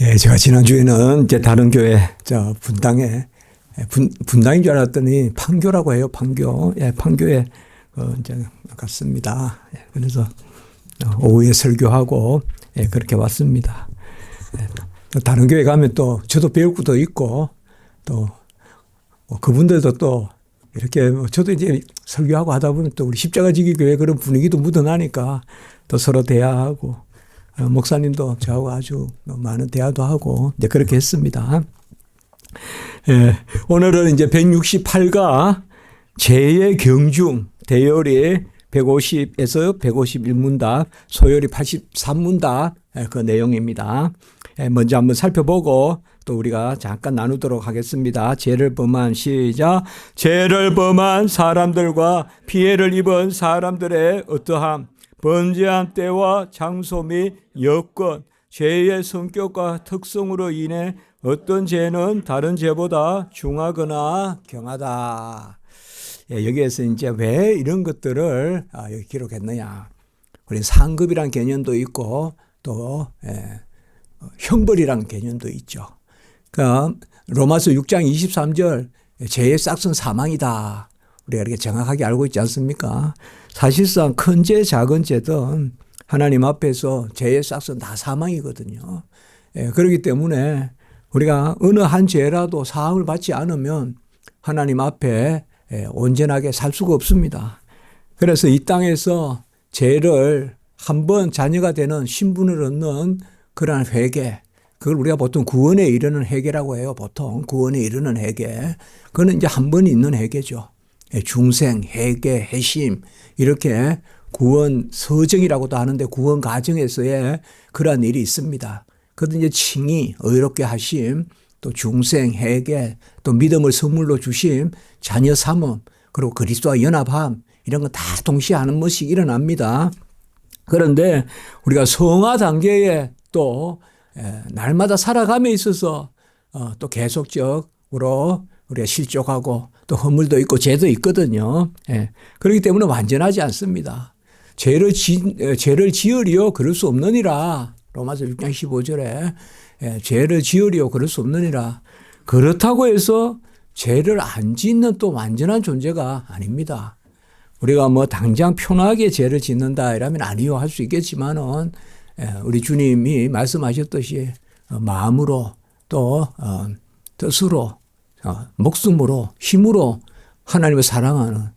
예, 제가 지난주에는 이제 다른 교회, 저 분당에, 예, 분, 분당인 줄 알았더니 판교라고 해요, 판교. 예, 판교에, 어, 이제 갔습니다. 예, 그래서 어, 오후에 설교하고, 예, 그렇게 왔습니다. 예, 또 다른 교회 가면 또 저도 배울 것도 있고, 또, 뭐 그분들도 또 이렇게 뭐 저도 이제 설교하고 하다 보면 또 우리 십자가 지기 교회 그런 분위기도 묻어나니까 또 서로 대화하고 어, 목사님도 저하고 아주 많은 대화도 하고 이제 그렇게 했습니다. 예, 오늘은 이제 168가 제의 경중 대열이 150에서 151문답, 소열이 83문답 예, 그 내용입니다. 예, 먼저 한번 살펴보고 또 우리가 잠깐 나누도록 하겠습니다. 죄를 범한 시작. 죄를 범한 사람들과 피해를 입은 사람들의 어떠함, 번제한 때와 장소 및 여건, 죄의 성격과 특성으로 인해 어떤 죄는 다른 죄보다 중하거나 경하다. 예, 여기에서 이제 왜 이런 것들을 아, 여기 기록했느냐. 우리 상급이란 개념도 있고 또 예, 어, 형벌이란 개념도 있죠. 그러니까 로마서 6장 23절 죄의 싹은 사망이다. 우리가 이렇게 정확하게 알고 있지 않습니까? 사실상 큰 죄, 작은 죄든 하나님 앞에서 죄의 싹은 다 사망이거든요. 예, 그렇기 때문에 우리가 어느 한 죄라도 사함을 받지 않으면 하나님 앞에 예, 온전하게 살 수가 없습니다. 그래서 이 땅에서 죄를 한 번 자녀가 되는 신분을 얻는 그러한 회개, 그걸 우리가 보통 구원에 이르는 회개라고 해요. 보통 구원에 이르는 회개. 그거는 이제 한 번 있는 회개죠. 예, 중생, 회개, 회심 이렇게 구원 서정이라고도 하는데 구원 과정에서의 그러한 일이 있습니다. 그것도 이제 칭의, 의롭게 하심, 또 중생, 회개, 또 믿음을 선물로 주심, 자녀 삼음, 그리고 그리스도와 연합함 이런 거다 동시에 하는 것이 일어납니다. 그런데 우리가 성화 단계에 또 예, 날마다 살아감에 있어서 어, 또 계속적으로 우리가 실족하고 또 허물도 있고 죄도 있거든요. 예. 그렇기 때문에 완전하지 않습니다. 죄를 지, 죄를 지으리요 그럴 수 없느니라. 로마서 6장 15절에 예, 죄를 지으리요 그럴 수 없느니라. 그렇다고 해서 죄를 안 짓는 또 완전한 존재가 아닙니다. 우리가 뭐 당장 편하게 죄를 짓는다 이러면 아니요 할 수 있겠지만은 예, 우리 주님이 말씀하셨듯이 어, 마음으로 또 어, 뜻으로 어, 목숨으로 힘으로 하나님을 사랑하는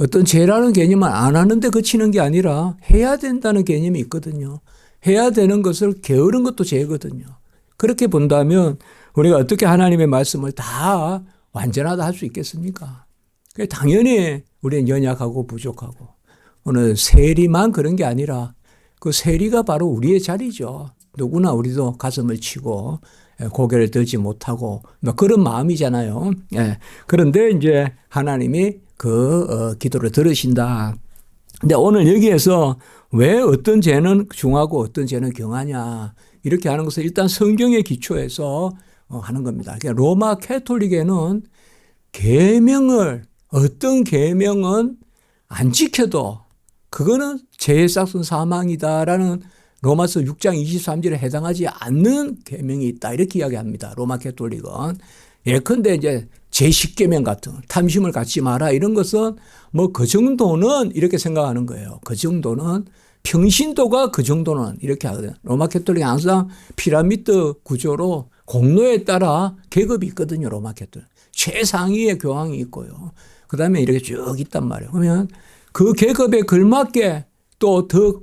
어떤 죄라는 개념은 안 하는데 그치는 게 아니라 해야 된다는 개념이 있거든요. 해야 되는 것을 게으른 것도 죄거든요. 그렇게 본다면 우리가 어떻게 하나님의 말씀을 다 완전하다 할 수 있겠습니까? 당연히 우리는 연약하고 부족하고 오늘 세리만 그런 게 아니라 그 세리가 바로 우리의 자리죠. 누구나 우리도 가슴을 치고 예, 고개를 들지 못하고 뭐 그런 마음이잖아요. 예. 그런데 이제 하나님이 그 어, 기도를 들으신다. 근데 오늘 여기에서 왜 어떤 죄는 중하고 어떤 죄는 경하냐 이렇게 하는 것을 일단 성경의 기초에서 어, 하는 겁니다. 그러니까 로마 캐톨릭에는 계명을 어떤 계명은 안 지켜도 그거는 죄의 싹은 사망이다라는 로마서 6장 23절에 해당하지 않는 계명이 있다. 이렇게 이야기합니다. 로마 캐톨릭은. 예컨대 이제 제10계명 같은 탐심을 갖지 마라 이런 것은 뭐 그 정도는 이렇게 생각하는 거예요. 그 정도는 평신도가 그 정도는 이렇게 하거든요. 로마 캐톨릭 항상 피라미드 구조로 공로에 따라 계급이 있거든요. 로마 캐톨릭. 최상위의 교황이 있고요. 그 다음에 이렇게 쭉 있단 말이에요. 그러면 그 계급에 걸맞게 또 더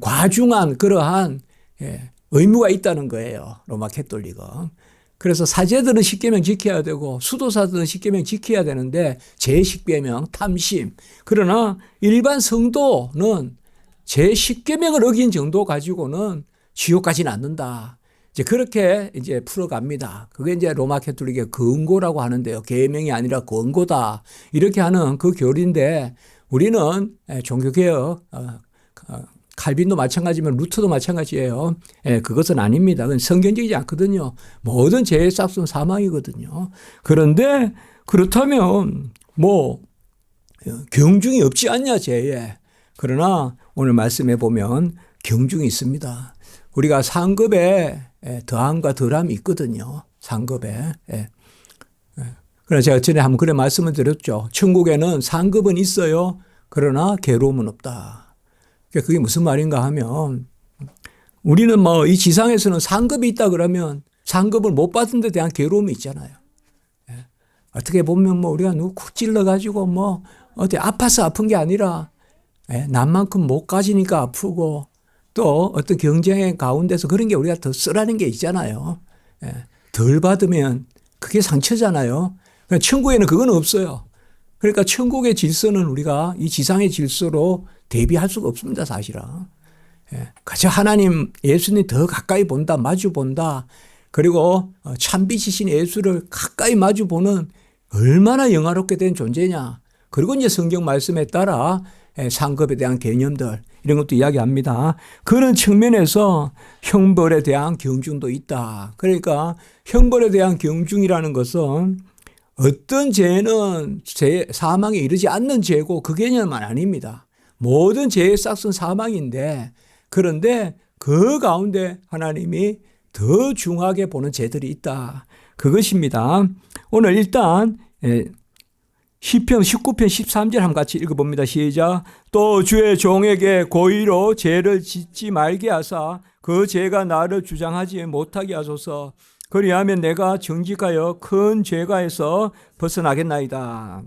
과중한 그러한 예, 의무가 있다는 거예요. 로마 캐톨릭은. 그래서 사제들은 십계명 지켜야 되고 수도사들은 십계명 지켜야 되는데 제 십계명 탐심. 그러나 일반 성도는 제 십계명을 어긴 정도 가지고는 지옥 가지는 않는다. 이제 그렇게 이제 풀어갑니다. 그게 이제 로마 캐톨릭의 근고라고 하는데요. 계명이 아니라 근고다. 이렇게 하는 그 교리인데 우리는 예, 종교개혁, 어, 어, 칼빈도 마찬가지면 루터도 마찬가지예요. 예, 그것은 아닙니다. 그건 성경적이지 않거든요. 모든 죄의 싹은 사망이거든요. 그런데 그렇다면 뭐 경중이 없지 않냐 죄에. 그러나 오늘 말씀해 보면 경중이 있습니다. 우리가 상급에 예, 더함과 덜함이 있거든요. 상급에. 예. 예. 그래서 제가 전에 한번 그래 말씀을 드렸죠. 천국에는 상급은 있어요. 그러나 괴로움은 없다. 그러니까 그게 무슨 말인가 하면 우리는 뭐 이 지상에서는 상급이 있다 그러면 상급을 못 받은 데 대한 괴로움이 있잖아요. 예. 어떻게 보면 뭐 우리가 누구 쿡 찔러가지고 뭐 어디 아파서 아픈 게 아니라 예, 남만큼 못 가지니까 아프고 또 어떤 경쟁의 가운데서 그런 게 우리가 더 쓰라는 게 있잖아요. 예, 덜 받으면 그게 상처잖아요. 그러니까 천국에는 그건 없어요. 그러니까 천국의 질서는 우리가 이 지상의 질서로 대비할 수가 없습니다, 사실은. 예, 가장 하나님, 예수님 더 가까이 본다, 마주 본다. 그리고 어, 참빛이신 예수를 가까이 마주 보는 얼마나 영화롭게 된 존재냐. 그리고 이제 성경 말씀에 따라 예, 상급에 대한 개념들 이런 것도 이야기합니다. 그런 측면에서 형벌에 대한 경중도 있다. 그러니까 형벌에 대한 경중이라는 것은 어떤 죄는 죄, 사망에 이르지 않는 죄고 그 개념은 아닙니다. 모든 죄의 싹은 사망인데 그런데 그 가운데 하나님이 더 중하게 보는 죄들이 있다. 그것입니다. 오늘 일단 예, 시편 19편 13절 한번 같이 읽어봅니다. 시작. 또 주의 종에게 고의로 죄를 짓지 말게 하사 그 죄가 나를 주장하지 못하게 하소서. 그리하면 내가 정직하여 큰 죄가에서 벗어나겠나이다.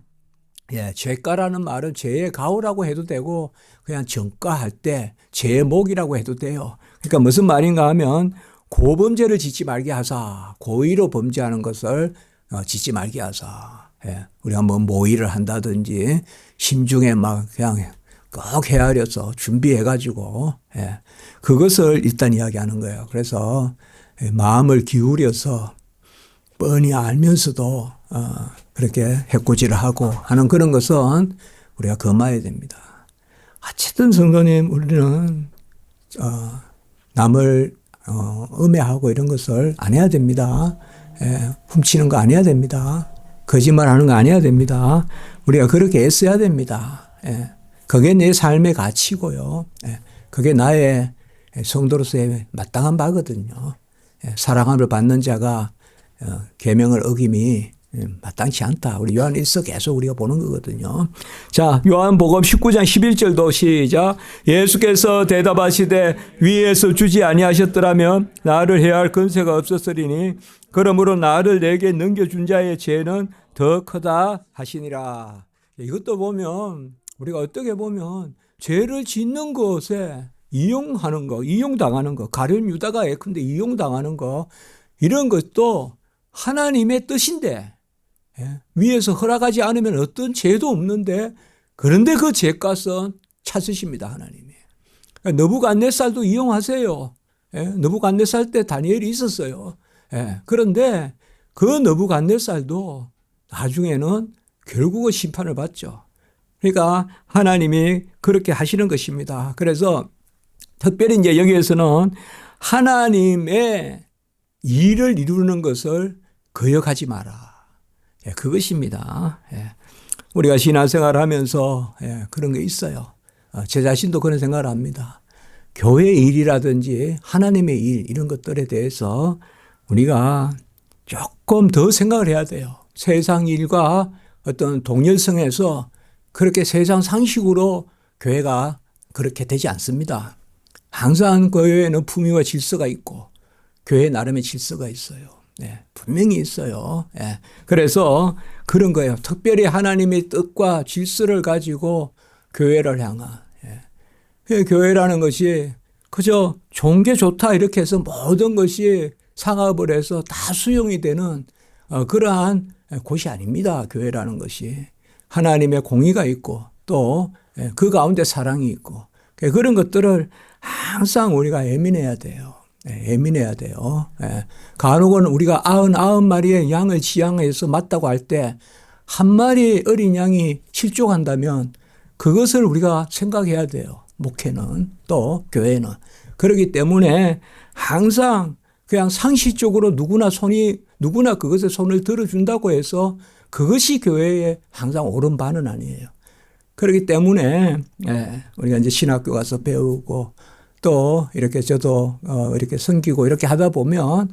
예, 죄가라는 말은 죄의 가오라고 해도 되고 그냥 정가할 때 죄의 목이라고 해도 돼요. 그러니까 무슨 말인가 하면 고범죄를 짓지 말게 하사 고의로 범죄하는 것을 어, 짓지 말게 하사. 예, 우리가 뭐 모의를 한다든지 심중에 막 그냥 꼭 헤아려서 준비해가지고 예, 그것을 일단 이야기하는 거예요. 그래서 예, 마음을 기울여서 뻔히 알면서도 어, 그렇게 해코지를 하고 하는 그런 것은 우리가 금해야 됩니다. 어쨌든 성도님 우리는 어, 남을 어, 음해하고 이런 것을 안 해야 됩니다. 예, 훔치는 거 안 해야 됩니다. 거짓말 하는 거 아니어야 됩니다. 우리가 그렇게 애써야 됩니다. 예. 그게 내 삶의 가치고요. 예. 그게 나의 성도로서의 마땅한 바거든요. 예. 사랑함을 받는 자가 어, 계명을 어김이 예, 마땅치 않다. 우리 요한 일서 계속 우리가 보는 거거든요. 자, 요한복음 19장 11절도 시작. 예수께서 대답하시되 위에서 주지 아니하셨더라면 나를 해야 할 근세가 없었으리니 그러므로 나를 내게 넘겨준 자의 죄는 더 크다 하시니라. 이것도 보면 우리가 어떻게 보면 죄를 짓는 것에 이용하는 거, 이용당하는 거, 가룟 유다가 예컨대 이용당하는 거 이런 것도 하나님의 뜻인데 예? 위에서 허락하지 않으면 어떤 죄도 없는데 그런데 그 죄값은 찾으십니다 하나님이. 그러니까 너부갓네살도 이용하세요. 예? 너부갓네살 때 다니엘이 있었어요. 예? 그런데 그 너부갓네살도 나중에는 결국은 심판을 받죠. 그러니까 하나님이 그렇게 하시는 것입니다. 그래서 특별히 이제 여기에서는 하나님의 일을 이루는 것을 거역하지 마라. 예, 그것입니다. 예. 우리가 신앙생활 하면서 예, 그런 게 있어요. 어, 제 자신도 그런 생각을 합니다. 교회 일이라든지 하나님의 일, 이런 것들에 대해서 우리가 조금 더 생각을 해야 돼요. 세상 일과 어떤 동일성에서 그렇게 세상 상식으로 교회가 그렇게 되지 않습니다. 항상 그 교회에는 품위와 질서가 있고 교회 나름의 질서가 있어요. 네, 분명히 있어요. 네, 그래서 그런 거예요. 특별히 하나님의 뜻과 질서를 가지고 교회를 향한 예. 교회라는 것이 그저 게 좋다 이렇게 해서 모든 것이 상업을 해서 다 수용이 되는 어, 그러한 곳이 아닙니다. 교회라는 것이. 하나님의 공의가 있고 또 그 가운데 사랑이 있고 그런 것들을 항상 우리가 예민해야 돼요. 예민해야 돼요. 간혹은 우리가 아흔 아흔 마리의 양을 지향해서 맞다고 할 때 한 마리 어린 양이 실족한다면 그것을 우리가 생각해야 돼요. 목회는 또 교회는 그렇기 때문에 항상 그냥 상식적으로 누구나 손이 누구나 그것에 손을 들어준다고 해서 그것이 교회의 항상 옳은 바는 아니에요. 그렇기 때문에 예, 우리가 이제 신학교 가서 배우고 또 이렇게 저도 어 이렇게 섬기고 이렇게 하다 보면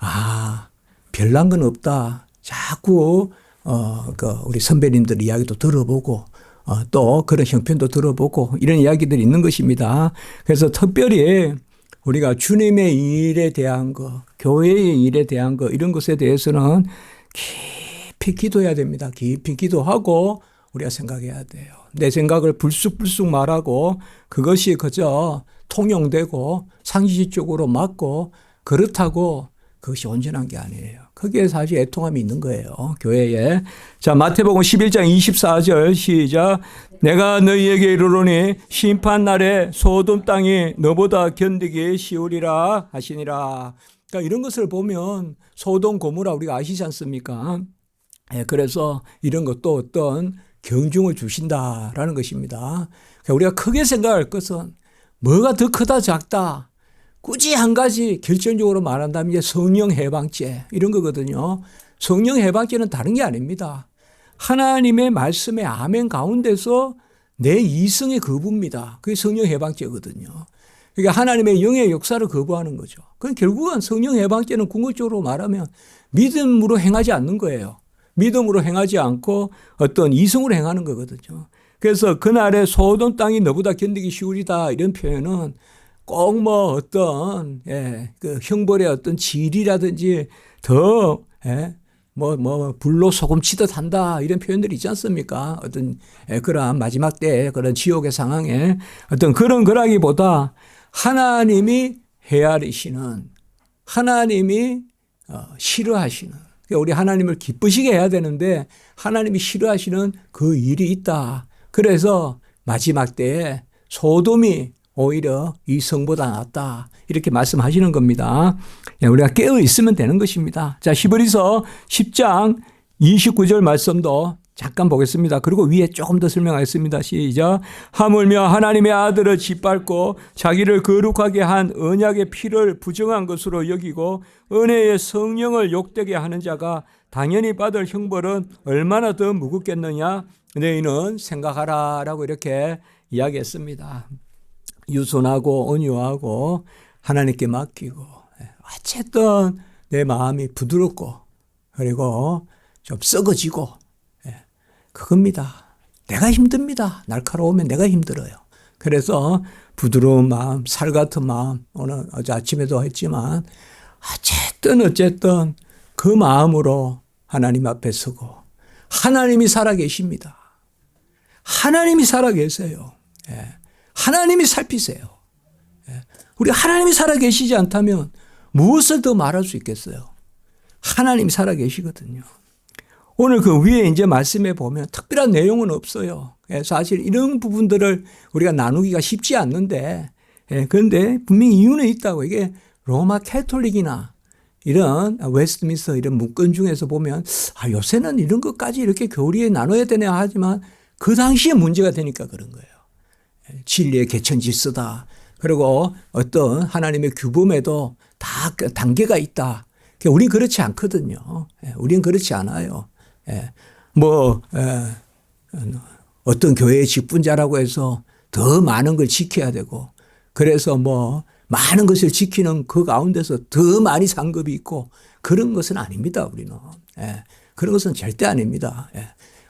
아 별난 건 없다. 자꾸 어그 우리 선배님들 이야기도 들어보고 어, 또 그런 형편도 들어보고 이런 이야기들이 있는 것입니다. 그래서 특별히 우리가 주님의 일에 대한 거, 교회의 일에 대한 거 이런 것에 대해서는 깊이 기도해야 됩니다. 깊이 기도하고 우리가 생각해야 돼요. 내 생각을 불쑥불쑥 말하고 그것이 그저 통용되고 상식적으로 맞고 그렇다고 그것이 온전한 게 아니에요. 거기에 사실 애통함이 있는 거예요. 교회에. 자, 마태복음 11장 24절 시작. 내가 너희에게 이르노니 심판 날에 소돔 땅이 너보다 견디기 쉬우리라 하시니라. 그러니까 이런 것을 보면 소돔 고모라 우리가 아시지 않습니까? 예, 그래서 이런 것도 어떤 경중을 주신다라는 것입니다. 그러니까 우리가 크게 생각할 것은 뭐가 더 크다 작다 굳이 한 가지 결정적으로 말한다면 이제 성령 해방죄 이런 거거든요. 성령 해방죄는 다른 게 아닙니다. 하나님의 말씀의 아멘 가운데서 내 이성의 거부입니다. 그게 성령 해방죄거든요. 그러니까 하나님의 영의 역사를 거부하는 거죠. 그 결국은 성령 해방죄는 궁극적으로 말하면 믿음으로 행하지 않는 거예요. 믿음으로 행하지 않고 어떤 이성으로 행하는 거거든요. 그래서 그날에 소돔 땅이 너보다 견디기 쉬우리다 이런 표현은 꼭 뭐 어떤 예, 그 형벌의 어떤 질이라든지 더 예, 뭐, 뭐, 불로 소금 치듯 한다. 이런 표현들이 있지 않습니까? 어떤, 예, 그러한 마지막 때 그런 지옥의 상황에 어떤 그런 거라기보다 하나님이 헤아리시는, 하나님이 어, 싫어하시는, 그러니까 우리 하나님을 기쁘시게 해야 되는데 하나님이 싫어하시는 그 일이 있다. 그래서 마지막 때에 소돔이 오히려 이 성보다 낫다. 이렇게 말씀하시는 겁니다. 예, 우리가 깨어 있으면 되는 것입니다. 자, 히브리서 10장 29절 말씀도 잠깐 보겠습니다. 그리고 위에 조금 더 설명하겠습니다. 시작. 하물며 하나님의 아들을 짓밟고 자기를 거룩하게 한 언약의 피를 부정한 것으로 여기고 은혜의 성령을 욕되게 하는 자가 당연히 받을 형벌은 얼마나 더 무겁겠느냐 너희는 생각하라라고 이렇게 이야기했습니다. 유순하고 온유하고 하나님께 맡기고 예, 어쨌든 내 마음이 부드럽고 그리고 좀 썩어지고 예, 그겁니다. 내가 힘듭니다. 날카로우면 내가 힘들어요. 그래서 부드러운 마음, 살 같은 마음 오늘 어제 아침에도 했지만 어쨌든 어쨌든 그 마음으로 하나님 앞에 서고 하나님이 살아 계십니다. 하나님이 살아 계세요. 예. 하나님이 살피세요. 예. 우리 하나님이 살아 계시지 않다면 무엇을 더 말할 수 있겠어요? 하나님이 살아 계시거든요. 오늘 그 위에 이제 말씀해 보면 특별한 내용은 없어요. 예, 사실 이런 부분들을 우리가 나누기가 쉽지 않는데, 예, 그런데 분명히 이유는 있다고. 이게 로마 캐톨릭이나 이런 웨스트민스터 이런 문건 중에서 보면, 아, 요새는 이런 것까지 이렇게 교리에 나눠야 되냐 하지만 그 당시에 문제가 되니까 그런 거예요. 진리의 개천 질서다. 그리고 어떤 하나님의 규범에도 다그 단계가 있다. 우린 그렇지 않거든요. 예, 우린 그렇지 않아요. 예, 뭐, 어떤 교회의 직분자라고 해서 더 많은 걸 지켜야 되고, 그래서 뭐, 많은 것을 지키는 그 가운데서 더 많이 상급이 있고, 그런 것은 아닙니다, 우리는. 예, 그런 것은 절대 아닙니다.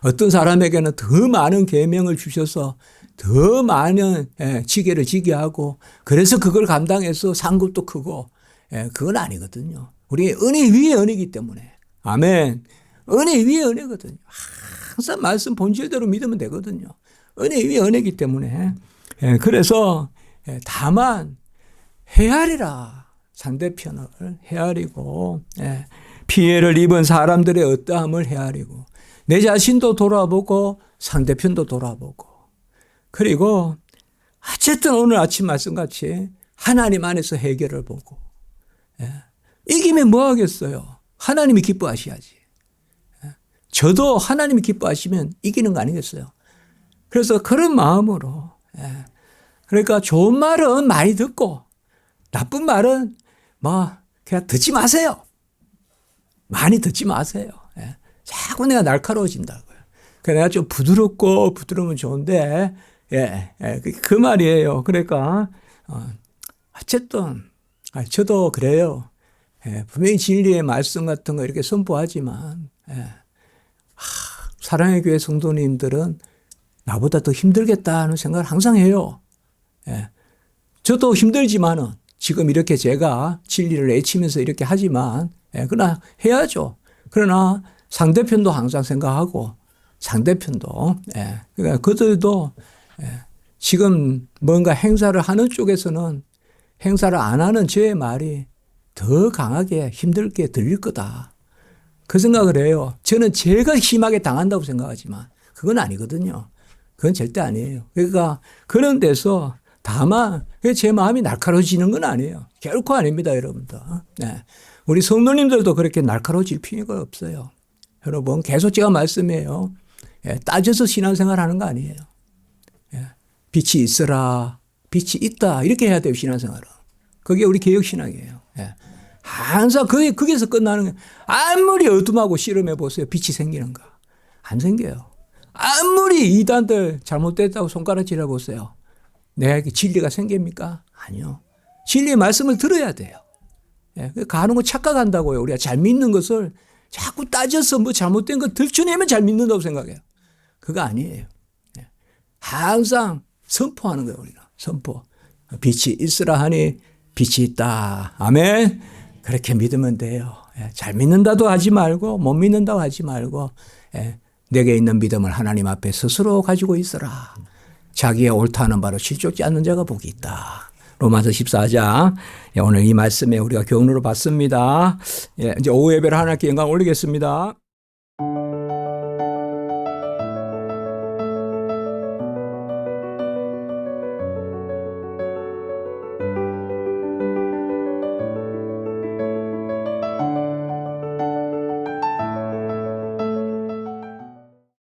어떤 사람에게는 더 많은 계명을 주셔서 더 많은 예, 지게를 지게 하고 그래서 그걸 감당해서 상급도 크고 예, 그건 아니거든요. 우리 은혜 위에 은혜이기 때문에 아멘. 은혜 위에 은혜거든요. 항상 말씀 본질대로 믿으면 되거든요. 은혜 위에 은혜이기 때문에 예, 그래서 다만 헤아리라 상대편을 헤아리고 피해를 입은 사람들의 어떠함을 헤아리고 내 자신도 돌아보고 상대편도 돌아보고 그리고 어쨌든 오늘 아침 말씀같이 하나님 안에서 해결을 보고 예. 이기면 뭐 하겠어요? 하나님이 기뻐하셔야지. 예. 저도 하나님이 기뻐하시면 이기는 거 아니겠어요? 그래서 그런 마음으로 예. 그러니까 좋은 말은 많이 듣고 나쁜 말은 뭐 그냥 듣지 마세요. 많이 듣지 마세요. 예. 자꾸 내가 날카로워진다고요. 그러니까 내가 좀 부드럽고 부드러우면 좋은데 예, 예 그, 그, 말이에요. 그러니까 어, 어쨌든 아, 저도 그래요. 예, 분명히 진리의 말씀 같은 거 이렇게 선포하지만 예. 하, 사랑의 교회 성도님들은 나보다 더 힘들겠다는 생각을 항상 해요. 예. 저도 힘들지만은 지금 이렇게 제가 진리를 외치면서 이렇게 하지만 예, 그러나 해야죠. 그러나 상대편도 항상 생각하고 상대편도 예, 그러니까 그들도 예, 지금 뭔가 행사를 하는 쪽에서는 행사를 안 하는 제 말이 더 강하게 힘들게 들릴 거다. 그 생각을 해요. 저는 제가 심하게 당한다고 생각하지만 그건 아니거든요. 그건 절대 아니에요. 그러니까 그런 데서 다만 제 마음이 날카로워지는 건 아니에요. 결코 아닙니다, 여러분들. 네. 우리 성도님들도 그렇게 날카로워질 필요가 없어요. 여러분 계속 제가 말씀해요. 예, 따져서 신앙생활 하는 거 아니에요. 예, 빛이 있어라, 빛이 있다 이렇게 해야 돼요 신앙생활은. 그게 우리 개혁 신앙이에요. 예. 항상 그게 거기서 끝나는 거예요. 아무리 어둠하고 씨름해 보세요, 빛이 생기는가? 안 생겨요. 아무리 이단들 잘못됐다고 손가락질해 보세요. 내게 진리가 생깁니까? 아니요. 진리의 말씀을 들어야 돼요. 예, 가는 거 착각한다고요. 우리가 잘 믿는 것을 자꾸 따져서 뭐 잘못된 거 들춰내면 잘 믿는다고 생각해요. 그거 아니에요. 예. 항상 선포하는 거예요, 우리가. 선포. 빛이 있으라 하니 빛이 있다. 아멘. 그렇게 믿으면 돼요. 예, 잘 믿는다도 하지 말고 못 믿는다고 하지 말고 예, 내게 있는 믿음을 하나님 앞에 스스로 가지고 있어라. 자기의 옳다는 바로 실족지 않는 자가 복이 있다. 로마서 14장. 예, 오늘 이 말씀에 우리가 교훈으로 봤습니다. 예, 이제 오후 예배를 하나님께 영광 올리겠습니다.